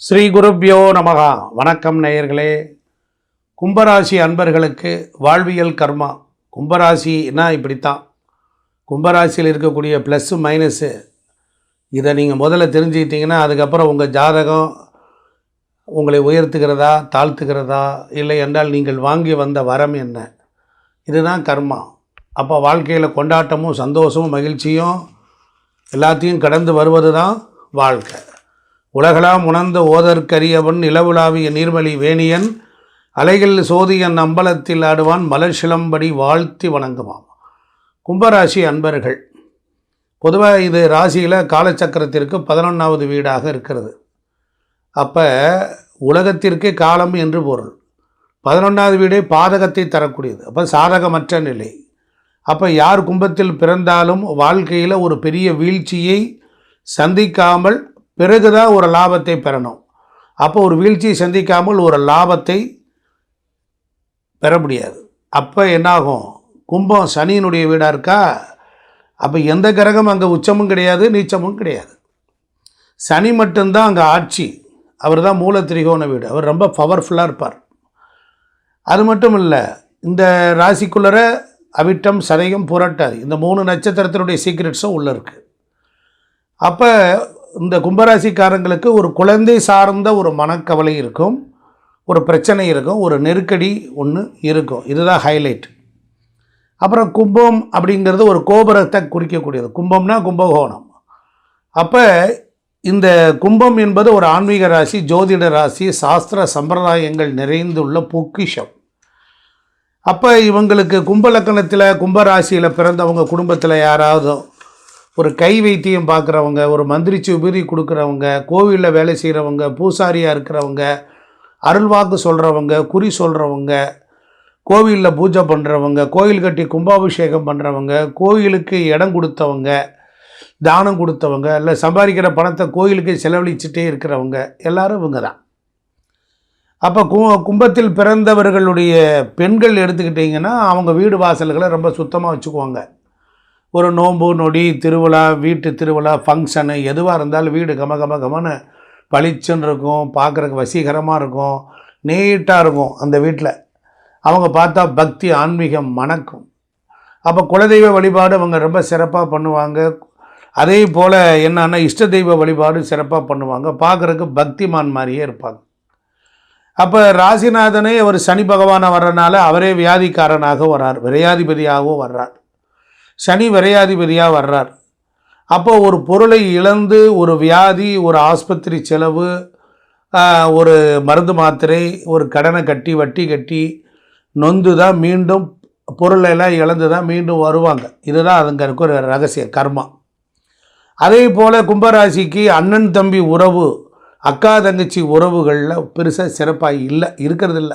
ஸ்ரீ குருப்யோ நமகா. வணக்கம் நேயர்களே. கும்பராசி அன்பர்களுக்கு வாழ்வியல் கர்மா. கும்பராசினா இப்படித்தான். கும்பராசியில் இருக்கக்கூடிய ப்ளஸ்ஸு மைனஸு இதை நீங்கள் முதல்ல தெரிஞ்சுக்கிட்டீங்கன்னா அதுக்கப்புறம் உங்கள் ஜாதகம் உங்களை உயர்த்துகிறதா தாழ்த்துகிறதா இல்லை என்றால் நீங்கள் வாங்கி வந்த வரம் என்ன? இதுதான் கர்மா. அப்போ வாழ்க்கையில் கொண்டாட்டமும் சந்தோஷமும் மகிழ்ச்சியும் எல்லாத்தையும் கடந்து வருவது தான் வாழ்க்கை. உலகளாம் உணர்ந்த ஓதற்கரியவன் நிலவுலாவிய நீர்மலி வேணியன் அலைகள் சோதியன் அம்பலத்தில் ஆடுவான் மலர் சிலம்படி வாழ்த்தி வணங்குவான். கும்பராசி அன்பர்கள் பொதுவாக இது ராசியில் காலச்சக்கரத்திற்கு பதினொன்றாவது வீடாக இருக்கிறது. அப்போ உலகத்திற்கு காலம் என்று பொருள். பதினொன்றாவது வீடே பாதகத்தை தரக்கூடியது. அப்போ சாதகமற்ற நிலை. அப்போ யார் கும்பத்தில் பிறந்தாலும் வாழ்க்கையில் ஒரு பெரிய வீழ்ச்சியை சந்திக்காமல் பிறகுதான் ஒரு லாபத்தை பெறணும். அப்போ ஒரு வீழ்ச்சியை சந்திக்காமல் ஒரு லாபத்தை பெற முடியாது. அப்போ என்னாகும்? கும்பம் சனியினுடைய வீடாக இருக்கா? அப்போ எந்த கிரகம் அங்கே உச்சமும் கிடையாது நீச்சமும் கிடையாது. சனி மட்டும்தான் அங்கே ஆட்சி. அவர் தான் மூல திரிகோண வீடு. அவர் ரொம்ப பவர்ஃபுல்லாக இருப்பார். அது மட்டும் இல்லை இந்த ராசிக்குள்ளர அவிட்டம் சதயம் புரட்டாது இந்த மூணு நட்சத்திரத்தினுடைய சீக்ரெட்ஸும் உள்ளே இருக்குது அப்போ இந்த கும்பராசிக்காரங்களுக்கு ஒரு குழந்தை சார்ந்த ஒரு மனக்கவலை இருக்கும் ஒரு பிரச்சனை இருக்கும் ஒரு நெருக்கடி ஒன்று இருக்கும். இதுதான் ஹைலைட் அப்புறம் கும்பம் அப்படிங்கிறது ஒரு கோபுரத்தை குறிக்கக்கூடியது. கும்பம்னா கும்பகோணம். அப்போ இந்த கும்பம் என்பது ஒரு ஆன்மீக ராசி ஜோதிட ராசி சாஸ்திர சம்பிரதாயங்கள் நிறைந்துள்ள பொக்கிஷம். அப்போ இவங்களுக்கு கும்ப லக்கணத்தில் கும்பராசியில் பிறந்தவங்க குடும்பத்தில் யாராவது ஒரு கை வைத்தியம் பார்க்குறவங்க ஒரு மந்திரிச்சு உபரி கொடுக்குறவங்க கோவிலில் வேலை செய்கிறவங்க பூசாரியாக இருக்கிறவங்க அருள்வாக்கு சொல்கிறவங்க குறி சொல்கிறவங்க கோவிலில் பூஜை பண்ணுறவங்க கோயில் கட்டி கும்பாபிஷேகம் பண்ணுறவங்க கோயிலுக்கு இடம் கொடுத்தவங்க தானம் கொடுத்தவங்க இல்லை சம்பாதிக்கிற பணத்தை கோயிலுக்கு செலவழிச்சிட்டே இருக்கிறவங்க எல்லாரும் இவங்க தான் அப்போ கு கும்பத்தில் பிறந்தவர்களுடைய பெண்கள் எடுத்துக்கிட்டிங்கன்னா அவங்க வீடு வாசல்களை ரொம்ப சுத்தமாக வச்சுக்குவாங்க. ஒரு நோம்பு நொடி திருவிழா வீட்டு திருவிழா ஃபங்க்ஷனு எதுவாக இருந்தாலும் வீடு கம கம கமன்னு பளிச்சுன்னு இருக்கும் பார்க்குறக்கு வசீகரமாக இருக்கும் நீட்டாக இருக்கும் அந்த வீட்டில் அவங்க பார்த்தா பக்தி ஆன்மீகம் மணக்கும். அப்போ குலதெய்வ வழிபாடு அவங்க ரொம்ப சிறப்பாக பண்ணுவாங்க. அதே போல் என்னன்னா இஷ்ட தெய்வ வழிபாடு சிறப்பாக பண்ணுவாங்க. பார்க்குறக்கு பக்திமான் மாதிரியே இருப்பாங்க. அப்போ ராசிநாதனே அவர் சனி பகவானை வர்றனால அவரே வியாதிக்காரனாக வர்றார் விரையாதிபதியாகவும் வர்றார். சனி விரையாதிபதியாக வர்றார். அப்போ ஒரு பொருளை இழந்து ஒரு வியாதி ஒரு ஆஸ்பத்திரி செலவு ஒரு மருந்து மாத்திரை ஒரு கடனை கட்டி வட்டி கட்டி நொந்து தான் மீண்டும் பொருளெல்லாம் இழந்து தான் மீண்டும் வருவாங்க. இதுதான் அதுங்க இருக்க ஒரு ரகசிய கர்மா. அதே போல் கும்பராசிக்கு அண்ணன் தம்பி உறவு அக்கா தங்கச்சி உறவுகளில் பெருசாக சிறப்பாக இல்லை இருக்கிறதில்ல.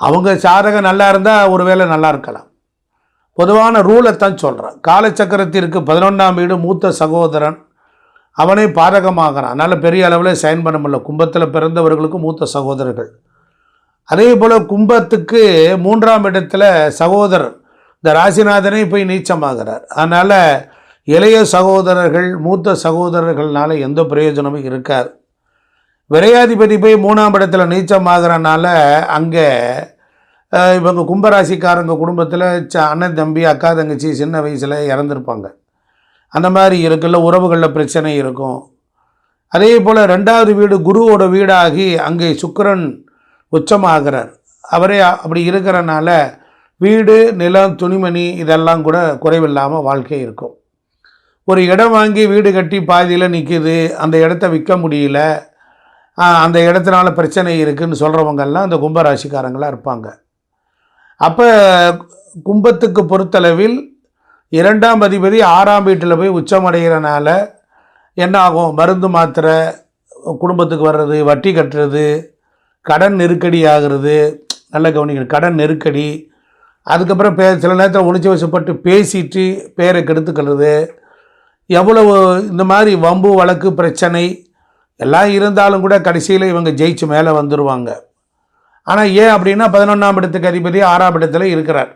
அவங்க சாதகம் நல்லா இருந்தால் ஒருவேளை நல்லா இருக்கலாம். பொதுவான ரூலை தான் சொல்கிறேன் காலச்சக்கரத்திற்கு பதினொன்றாம் வீடு மூத்த சகோதரன். அவனே பாதகமாகிறான். அதனால் பெரிய அளவில் சைன் பண்ண முடியல. கும்பத்தில் பிறந்தவர்களுக்கு மூத்த சகோதரர்கள். அதே போல் கும்பத்துக்கு மூன்றாம் இடத்துல சகோதரர். இந்த ராசிநாதனே போய் நீச்சமாகிறார். அதனால் இளைய சகோதரர்கள் மூத்த சகோதரர்கள்னால எந்த பிரயோஜனமும் இருக்காது. விரையாதிபதி போய் மூணாம் இடத்துல நீச்சமாகறனால அங்கே இவங்க கும்பராசிக்காரங்க குடும்பத்தில் ச- அண்ணன் தம்பி அக்கா தங்கச்சி சின்ன வயசில் இறந்துருப்பாங்க. அந்த மாதிரி இருக்குல்ல உறவுகளில் பிரச்சனை இருக்கும். அதே போல் ரெண்டாவது வீடு குருவோட வீடாகி அங்கே சுக்கரன் உச்சமாகிறார். அவரே அப்படி இருக்கிறனால வீடு நிலம் துணிமணி இதெல்லாம் கூட குறைவில்லாமல் வாழ்க்கை இருக்கும். ஒரு இடம் வாங்கி வீடு கட்டி பாதியில் நிற்கிது அந்த இடத்த விற்க முடியல அந்த இடத்துனால பிரச்சனை இருக்குதுன்னு சொல்கிறவங்கெல்லாம் அந்த கும்பராசிக்காரங்களாக இருப்பாங்க. அப்போ கும்பத்துக்கு பொறுத்தளவில் இரண்டாம் அதிபதி ஆறாம் வீட்டில் போய் உச்சமடைகிறனால என்ன ஆகும் மருந்து மாத்திரை குடும்பத்துக்கு வர்றது வட்டி கட்டுறது கடன் நெருக்கடி ஆகிறது. நல்ல கவனிக்கணும். கடன் நெருக்கடி. அதுக்கப்புறம் பே சில நேரத்தில் உணர்ச்சி வசப்பட்டு பேசிட்டு பேரை கெடுத்துக்கிறது. எவ்வளவு இந்த மாதிரி வம்பு வழக்கு பிரச்சனை எல்லாம் இருந்தாலும் கூட கடைசியில் இவங்க ஜெயிச்சு மேலே வந்துடுவாங்க ஆனால் ஏன் அப்படின்னா பதினொன்றாம் இடத்துக்கு அதிபதி ஆறாம் இடத்துல இருக்கிறார்.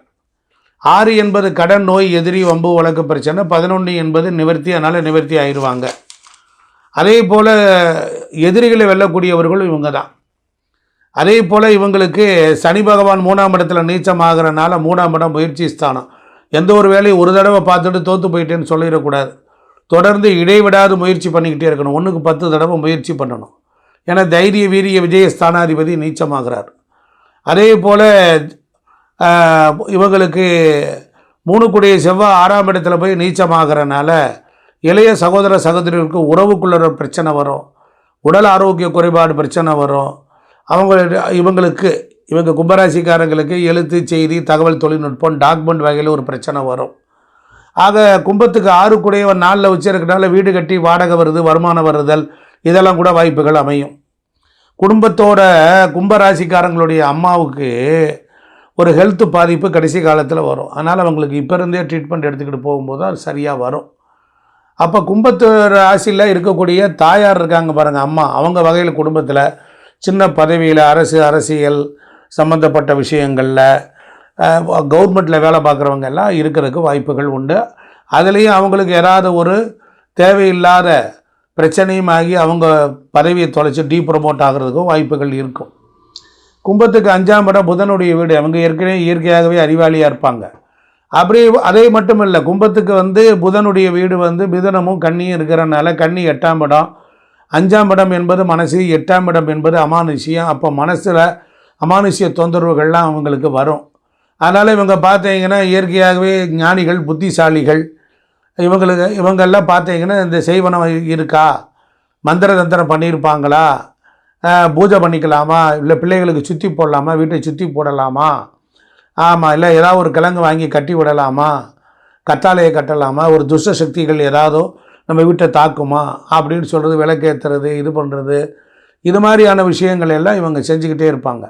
ஆறு என்பது கடன் நோய் எதிரி வம்பு வழக்கு பிரச்சனை பதினொன்று என்பது நிவர்த்தி அதனால் நிவர்த்தி ஆயிடுவாங்க அதே போல் எதிரிகளை வெல்லக்கூடியவர்களும் இவங்க தான் அதே போல் இவங்களுக்கு சனி பகவான் மூணாம் இடத்துல ஆகிறனால மூணாம் இடம் முயற்சி ஸ்தானம். எந்த ஒரு வேலையும் ஒரு தடவை பார்த்துட்டு தோற்று போயிட்டேன்னு சொல்லிடக்கூடாது. தொடர்ந்து இடைவிடாது முயற்சி பண்ணிக்கிட்டே இருக்கணும். ஒன்றுக்கு பத்து தடவை முயற்சி பண்ணணும். ஏன்னா தைரிய வீரிய விஜய ஸ்தானாதிபதி நீச்சமாகிறார். அதே போல் இவங்களுக்கு மூணு கூடிய செவ்வாய் ஆறாம் இடத்துல போய் நீச்சமாகறனால இளைய சகோதர சகோதரிகளுக்கு உறவுக்குள்ள பிரச்சனை வரும். உடல் ஆரோக்கிய குறைபாடு பிரச்சனை வரும். அவங்க இவங்களுக்கு இவங்க கும்பராசிக்காரங்களுக்கு எழுத்து செய்தி தகவல் தொழில்நுட்பம் டாக்குமெண்ட் வகையில் ஒரு பிரச்சனை வரும். ஆக கும்பத்துக்கு ஆறு கூடையவன் நாளில் வச்சுருக்கனால வீடு கட்டி வாடகை வருது வருமானம் வருதல் இதெல்லாம் கூட வாய்ப்புகள் அமையும். குடும்பத்தோட கும்பராசிக்காரங்களுடைய அம்மாவுக்கு ஒரு ஹெல்த் பாதிப்பு கடைசி காலத்தில் வரும். அதனால் அவங்களுக்கு இப்போ இருந்தே ட்ரீட்மெண்ட் எடுத்துக்கிட்டு போகும்போது அது சரியாக வரும். அப்போ கும்பத்து ராசியில் இருக்கக்கூடிய தாயார் இருக்காங்க பாருங்கள் அம்மா. அவங்க வகையில் குடும்பத்தில் சின்ன பதவியில் அரசு அரசியல் சம்மந்தப்பட்ட விஷயங்களில் கவர்மெண்ட்டில் வேலை பார்க்குறவங்க எல்லாம் இருக்கிறதுக்கு வாய்ப்புகள் உண்டு. அதுலேயும் அவங்களுக்கு ஏதாவது ஒரு தேவையில்லாத பிரச்சனையும் ஆகி அவங்க பதவியை தொலைச்சி டீ ப்ரொமோட் ஆகிறதுக்கும் வாய்ப்புகள் இருக்கும். கும்பத்துக்கு அஞ்சாம் இடம் புதனுடைய வீடு. அவங்க ஏற்கனவே இயற்கையாகவே அறிவாளியாக இருப்பாங்க. அப்படி அதே மட்டும் இல்லை கும்பத்துக்கு வந்து புதனுடைய வீடு வந்து மிதனமும் கண்ணியும் இருக்கிறனால கண்ணி எட்டாம் இடம். அஞ்சாம் இடம் என்பது மனசு எட்டாம் இடம் என்பது அமானுஷ்யம். அப்போ மனசில் அமானுஷ்ய தொந்தரவுகள்லாம் அவங்களுக்கு வரும். அதனால் இவங்க பார்த்தீங்கன்னா இயற்கையாகவே ஞானிகள் புத்திசாலிகள். இவங்களுக்கு இவங்கெல்லாம் பார்த்தீங்கன்னா இந்த செய்வனம் இருக்கா? மந்திர தந்திரம் பண்ணியிருப்பாங்களா? பூஜை பண்ணிக்கலாமா? இல்லை பிள்ளைகளுக்கு சுற்றி போடலாமா? வீட்டை சுற்றி போடலாமா? ஆமாம் இல்லை ஏதாவது ஒரு கிழங்கு வாங்கி கட்டி விடலாமா? கத்தாலையை கட்டலாமா? ஒரு துஷ்ட சக்திகள் ஏதாவதோ நம்ம வீட்டை தாக்குமா? அப்படின்னு சொல்கிறது விளக்கேற்றுறது இது பண்ணுறது இது மாதிரியான விஷயங்கள் எல்லாம் இவங்க செஞ்சுக்கிட்டே இருப்பாங்க.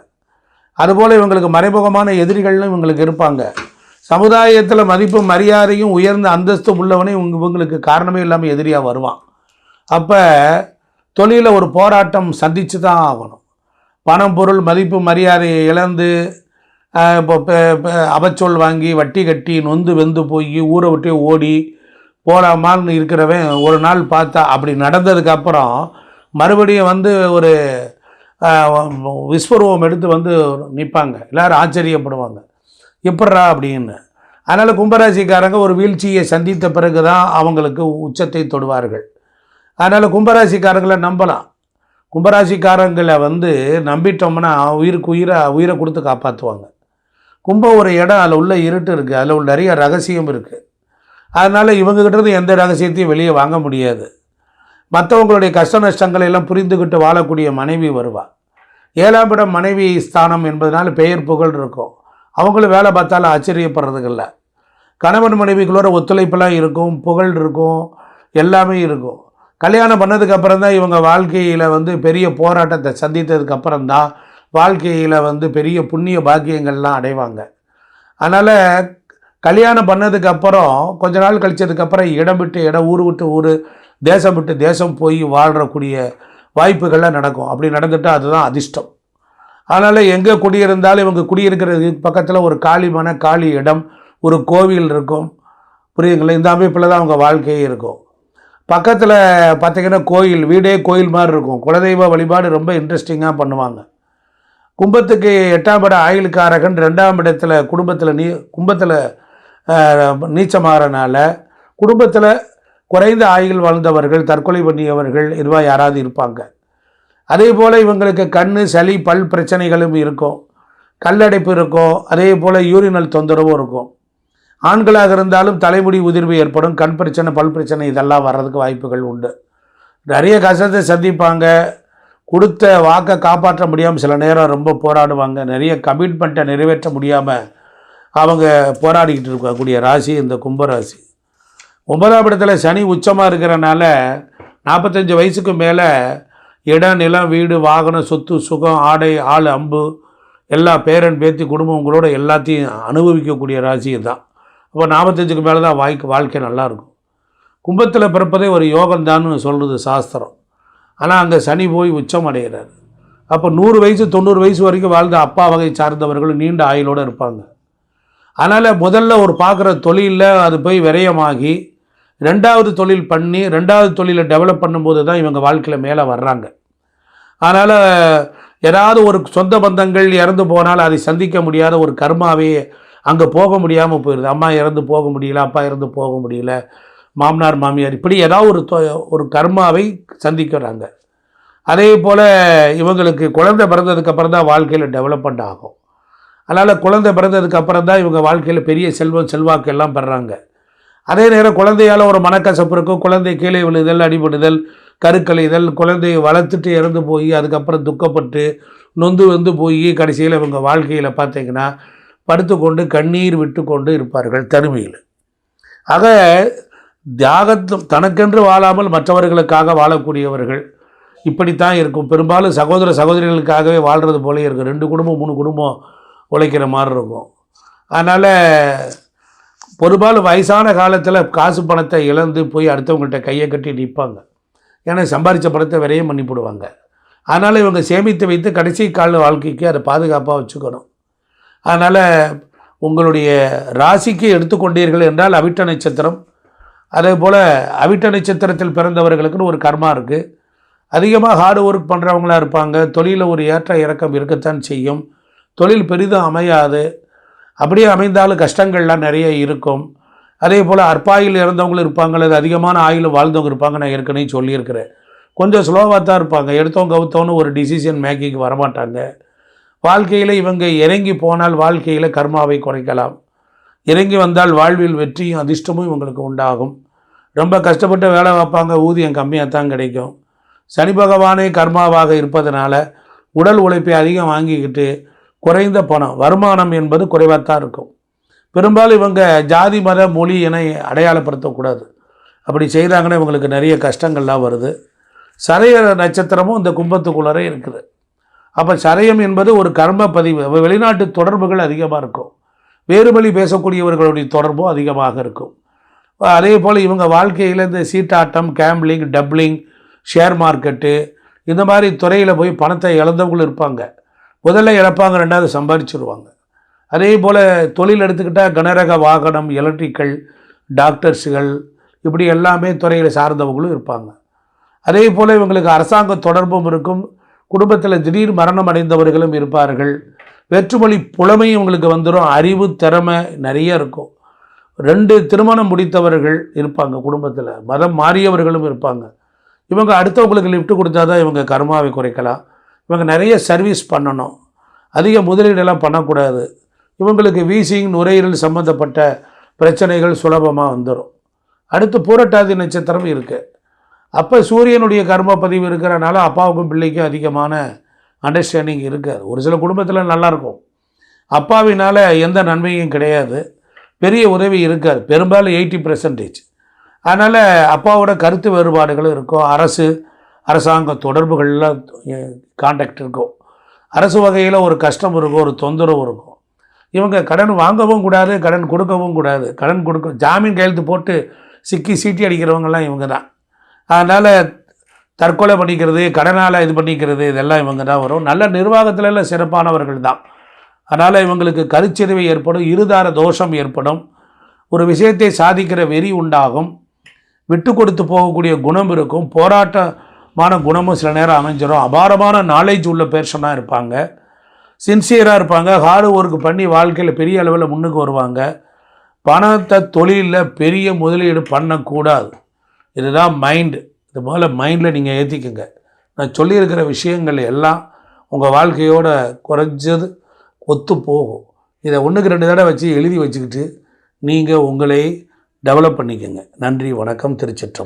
அதுபோல் இவங்களுக்கு மறைமுகமான எதிரிகள்னு இவங்களுக்கு இருப்பாங்க. சமுதாயத்தில் மதிப்பு மரியாதையும் உயர்ந்த அந்தஸ்தும் உள்ளவனே இவங்க இவங்களுக்கு காரணமே இல்லாமல் எதிரியாக வருவான். அப்போ தொழிலில் ஒரு போராட்டம் சந்தித்து தான் ஆகணும். பணம் பொருள் மதிப்பு மரியாதையை இழந்து இப்போ அவச்சொல் வாங்கி வட்டி கட்டி நொந்து வெந்து போய் ஊரை விட்டே ஓடி போடாமான்னு இருக்கிறவன் ஒரு நாள் பார்த்தா அப்படி நடந்ததுக்கப்புறம் மறுபடியும் வந்து ஒரு விஸ்வரூபம் எடுத்து வந்து நிற்பாங்க எல்லாரும் ஆச்சரியப்படுவாங்க. எப்பட்றா அப்படின்னு. அதனால் கும்பராசிக்காரங்க ஒரு வீழ்ச்சியை சந்தித்த பிறகு தான் அவங்களுக்கு உச்சத்தை தொடுவார்கள். அதனால் கும்பராசிக்காரங்களை நம்பலாம். கும்பராசிக்காரங்களை வந்து நம்பிட்டோம்னா உயிருக்கு உயிரை உயிரை கொடுத்து காப்பாற்றுவாங்க. கும்பம் ஒரு இடம் அதில் உள்ள இருட்டு இருக்குது அதில் உள்ள நிறைய ரகசியம் இருக்குது அதனால் இவங்ககிட்டருந்து எந்த ரகசியத்தையும் வெளியே வாங்க முடியாது. மற்றவங்களுடைய கஷ்ட நஷ்டங்களை எல்லாம் புரிந்துக்கிட்டு வாழக்கூடிய மனைவி வருவாள் ஏழாம் இடம் மனைவி ஸ்தானம் என்பதனால பெயர் புகழ் இருக்கும். அவங்களும் வேலை பார்த்தாலும் ஆச்சரியப்படுறதுக்கு இல்லை கணவன் மனைவிகளோட ஒத்துழைப்பெல்லாம் இருக்கும் புகழ் இருக்கும் எல்லாமே இருக்கும். கல்யாணம் பண்ணதுக்கப்புறம் தான் இவங்க வாழ்க்கையில் வந்து பெரிய போராட்டத்தை சந்தித்ததுக்கப்புறம் தான் வாழ்க்கையில் வந்து பெரிய புண்ணிய பாக்கியங்கள்லாம் அடைவாங்க. அதனால் கல்யாணம் பண்ணதுக்கு அப்புறம் கொஞ்ச நாள் கழிச்சதுக்கப்புறம் இடம் விட்டு இடம் ஊர் விட்டு ஊர் தேசம் விட்டு தேசம் போய் வாழ்கிறக்கூடிய வாய்ப்புகள்லாம் நடக்கும். அப்படி நடந்துட்டால் அதுதான் அதிர்ஷ்டம். அதனால் எங்கே குடியிருந்தாலும் இவங்க குடியிருக்கிறது பக்கத்தில் ஒரு காளி மன காளி இடம் ஒரு கோவில் இருக்கும். புரியுதுங்களா? இந்த அமைப்பில் தான் அவங்க வாழ்க்கையே இருக்கும். பக்கத்தில் பார்த்தீங்கன்னா கோயில் வீடே கோயில் மாதிரி இருக்கும். குலதெய்வ வழிபாடு ரொம்ப இன்ட்ரெஸ்டிங்காக பண்ணுவாங்க. கும்பத்துக்கு எட்டாம் இடம் ஆயுள்காரகன் ரெண்டாம் இடத்துல குடும்பத்தில் நீ கும்பத்தில் நீச்சமாகறனால குடும்பத்தில் குறைந்த ஆயுள் வாழ்ந்தவர்கள் தற்கொலை பண்ணியவர்கள் இதுவாக யாராவது இருப்பாங்க. அதே போல் இவங்களுக்கு கண் சளி பல் பிரச்சனைகளும் இருக்கும். கல்லடைப்பு இருக்கும். அதே போல் யூரினல் தொந்தரவும் இருக்கும். ஆண்களாக இருந்தாலும் தலைமுடி உதிர்வு ஏற்படும். கண் பிரச்சனை பல் பிரச்சனை இதெல்லாம் வர்றதுக்கு வாய்ப்புகள் உண்டு. நிறைய கஷ்டத்தை சந்திப்பாங்க. கொடுத்த வாக்கை காப்பாற்ற முடியாமல் சில நேரம் ரொம்ப போராடுவாங்க. நிறைய கமிட்மெண்ட்டை நிறைவேற்ற முடியாமல் அவங்க போராடிக்கிட்டு இருக்கக்கூடிய ராசி இந்த கும்பராசி. ஒன்பதாம் இடத்துல சனி உச்சமாக இருக்கிறனால நாற்பத்தஞ்சு வயசுக்கு மேலே இடம் நிலம் வீடு வாகனம் சொத்து சுகம் ஆடை ஆள் அம்பு எல்லா பேரன் பேத்தி குடும்பங்களோட எல்லாத்தையும் அனுபவிக்கக்கூடிய ராசி தான் அப்போ நாற்பத்தஞ்சுக்கு மேலே தான் வாய்க்கு வாழ்க்கை நல்லாயிருக்கும் கும்பத்தில் பிறப்பதே ஒரு யோகம்தான்னு சொல்கிறது சாஸ்திரம். ஆனால் அங்கே சனி போய் உச்சம் அடைகிறார் அப்போ நூறு வயசு தொண்ணூறு வயசு வரைக்கும் வாழ்ந்த அப்பா வகை சார்ந்தவர்கள் நீண்ட ஆயுளோடு இருப்பாங்க. அதனால் முதல்ல ஒரு பார்க்குற தொழிலில் அது போய் விரயமாகி ரெண்டாவது தொழில் பண்ணி ரெண்டாவது தொழிலை டெவலப் பண்ணும்போது தான் இவங்க வாழ்க்கையில் மேலே வர்றாங்க. அதனால் ஏதாவது ஒரு சொந்த பந்தங்கள் இறந்து போனால் அதை சந்திக்க முடியாத ஒரு கர்மாவே அங்கே போக முடியாமல் போயிடுது அம்மா இறந்து போக முடியல அப்பா இறந்து போக முடியல மாமனார் மாமியார் இப்படி ஏதாவது ஒரு தொ- ஒரு கர்மாவை சந்திக்கிறாங்க. அதே போல் இவங்களுக்கு குழந்தை பிறந்ததுக்கு அப்புறம் தான் வாழ்க்கையில் டெவலப்மெண்ட் ஆகும். அதனால் குழந்தை பிறந்ததுக்கு அப்புறம் தான் இவங்க வாழ்க்கையில் பெரிய செல்வம் செல்வாக்கு எல்லாம் பெறாங்க. அதே நேரம் குழந்தையால் ஒரு மனக்கசப்பு இருக்கும். குழந்தை கீழே விழுதல் அடிபடுதல் கருக்கலைதல் குழந்தையை வளர்த்துட்டு இறந்து போய் அதுக்கப்புறம் துக்கப்பட்டு நொந்து வந்து போய் கடைசியில் இவங்க வாழ்க்கையில் பார்த்தீங்கன்னா படுத்துக்கொண்டு கண்ணீர் விட்டு கொண்டு இருப்பார்கள் தனிமையில். ஆக தியாகத்து தனக்கென்று வாழாமல் மற்றவர்களுக்காக வாழக்கூடியவர்கள் இப்படித்தான் இருக்கும். பெரும்பாலும் சகோதர சகோதரிகளுக்காகவே வாழ்கிறது போல இருக்கும். ரெண்டு குடும்பம் மூணு குடும்பம் உழைக்கிற மாதிரி இருக்கும். அதனால் பெரும்பாலும் வயசான காலத்தில் காசு பணத்தை இழந்து போய் அடுத்தவங்கள்ட்ட கையை கட்டி நிற்பாங்க ஏன்னா சம்பாதிச்ச பணத்தை விரையும் பண்ணி போடுவாங்க அதனால் இவங்க சேமித்து வைத்து கடைசி கால வாழ்க்கைக்கு அதை பாதுகாப்பாக வச்சுக்கணும். அதனால் உங்களுடைய ராசிக்கு எடுத்துக்கொண்டீர்கள் என்றால் அவிட்ட நட்சத்திரம். அதே போல் அவிட்ட நட்சத்திரத்தில் பிறந்தவர்களுக்குன்னு ஒரு கர்மா இருக்குது அதிகமாக ஹார்ட் ஒர்க் பண்ணுறவங்களா இருப்பாங்க. தொழிலில் ஒரு ஏற்ற இறக்கம் இருக்கத்தான் செய்யும். தொழில் பெரிதும் அமையாது. அப்படியே அமைந்தாலும் கஷ்டங்கள்லாம் நிறைய இருக்கும். அதே போல் அற்பாயில் இறந்தவங்களும் இருப்பாங்க அல்லது அதிகமான ஆயில் வாழ்ந்தவங்க இருப்பாங்க நான் ஏற்கனவே சொல்லியிருக்கிறேன். கொஞ்சம் ஸ்லோவாக தான் இருப்பாங்க. எடுத்தோம் கவுத்தோன்னு ஒரு டிசிஷன் மேக்கிங் வரமாட்டாங்க. வாழ்க்கையில் இவங்க இறங்கி போனால் வாழ்க்கையில் கர்மாவை குறைக்கலாம். இறங்கி வந்தால் வாழ்வில் வெற்றியும் அதிர்ஷ்டமும் இவங்களுக்கு உண்டாகும். ரொம்ப கஷ்டப்பட்டு வேலை வைப்பாங்க ஊதியம் கம்மியாக தான் கிடைக்கும். சனி பகவானே கர்மாவாக இருப்பதனால உடல் உழைப்பை அதிகம் வாங்கிக்கிட்டு குறைந்த பணம் வருமானம் என்பது குறைவாக தான் இருக்கும். பெரும்பாலும் இவங்க ஜாதி மத மொழி என அடையாளப்படுத்தக்கூடாது. அப்படி செய்கிறாங்கன்னா இவங்களுக்கு நிறைய கஷ்டங்கள்லாம் வருது. சரைய நட்சத்திரமும் இந்த கும்பத்துக்குள்ளரே இருக்குது. அப்போ சரையம் என்பது ஒரு கர்ம பதிவு. வெளிநாட்டு தொடர்புகள் அதிகமாக இருக்கும். வேறுமொழி பேசக்கூடியவர்களுடைய தொடர்பும் அதிகமாக இருக்கும். அதே போல் இவங்க வாழ்க்கையில் இந்த சீட்டாட்டம் கேம்பிளிங் டப்ளிங் ஷேர் மார்க்கெட்டு இந்த மாதிரி துறையில் போய் பணத்தை இழந்தவங்களும் இருப்பாங்க. முதல்ல இழப்பாங்க ரெண்டாவது சம்பாதிச்சிருவாங்க அதே போல் தொழில் எடுத்துக்கிட்டால் கனரக வாகனம் எலக்ட்ரிக்கல் டாக்டர்ஸுகள் இப்படி எல்லாமே துறையில் சார்ந்தவங்களும் இருப்பாங்க. அதே போல் இவங்களுக்கு அரசாங்க தொடர்பும் இருக்கும். குடும்பத்தில் திடீர் மரணம் அடைந்தவர்களும் இருப்பார்கள். வெற்றுமொழி புலமை இவங்களுக்கு வந்துடும் அறிவு திறமை நிறைய இருக்கும். ரெண்டு திருமணம் முடித்தவர்கள் இருப்பாங்க குடும்பத்தில். மதம் மாறியவர்களும் இருப்பாங்க. இவங்க அடுத்தவங்களுக்கு லிஃப்ட் கொடுத்தா தான் இவங்க கர்மாவை குறைக்கலாம். இவங்க நிறைய சர்வீஸ் பண்ணணும். அதிக முதலீடெல்லாம் பண்ணக்கூடாது. இவங்களுக்கு வீசிங் நுரையீரல் சம்மந்தப்பட்ட பிரச்சனைகள் சுலபமாக வந்துடும் அடுத்து பூரட்டாதி நட்சத்திரம் இருக்குது அப்போ சூரியனுடைய கர்ம பதிவு இருக்கிறனால அப்பாவுக்கும் பிள்ளைக்கும் அதிகமான அண்டர்ஸ்டாண்டிங் இருக்காது. ஒரு சில குடும்பத்தில் நல்லாயிருக்கும் அப்பாவினால் எந்த நன்மையும் கிடையாது. பெரிய உதவி இருக்காது. பெரும்பாலும் எயிட்டி பர்சன்டேஜ் அதனால் அப்பாவோட கருத்து வேறுபாடுகளும் இருக்கும். அரசு அரசாங்க தொடர்புகளில் காண்டாக்ட் இருக்கும். அரசு வகையில் ஒரு கஷ்டம் இருக்கும் ஒரு தொந்தரவு இருக்கும். இவங்க கடன் வாங்கவும் கூடாது கடன் கொடுக்கவும் கூடாது. கடன் கொடுக்க ஜாமீன் கையெழுத்து போட்டு சிக்கி சீட்டி அடிக்கிறவங்கெல்லாம் இவங்க தான் அதனால் தற்கொலை பண்ணிக்கிறது கடனால் இது பண்ணிக்கிறது இதெல்லாம் இவங்க தான் வரும். நல்ல நிர்வாகத்திலெல்லாம் சிறப்பானவர்கள் தான் அதனால் இவங்களுக்கு கருச்சிதைவு ஏற்படும் இருதார தோஷம் ஏற்படும். ஒரு விஷயத்தை சாதிக்கிற வெறி உண்டாகும். விட்டு கொடுத்து போகக்கூடிய குணம் இருக்கும். போராட்டமான குணமும் சில நேரம் அமைஞ்சிடும் அபாரமான நாலேஜ் உள்ள பேர்சனாக இருப்பாங்க. சின்சியராக இருப்பாங்க. ஹார்டு ஒர்க் பண்ணி வாழ்க்கையில் பெரிய அளவில் முன்னுக்கு வருவாங்க. பணத்தை தொழிலில் பெரிய முதலீடு பண்ணக்கூடாது. இதுதான் மைண்டு இது முதல்ல மைண்டில் நீங்கள் ஏற்றிக்கோங்க நான் சொல்லியிருக்கிற விஷயங்கள் எல்லாம் உங்கள் வாழ்க்கையோட குறைஞ்சது ஒத்து போகும். இதை ஒன்றுக்கு ரெண்டு தடவை வச்சு எழுதி வச்சுக்கிட்டு நீங்கள் உங்களை டெவலப் பண்ணிக்கோங்க. நன்றி வணக்கம் திருச்சிற்றம்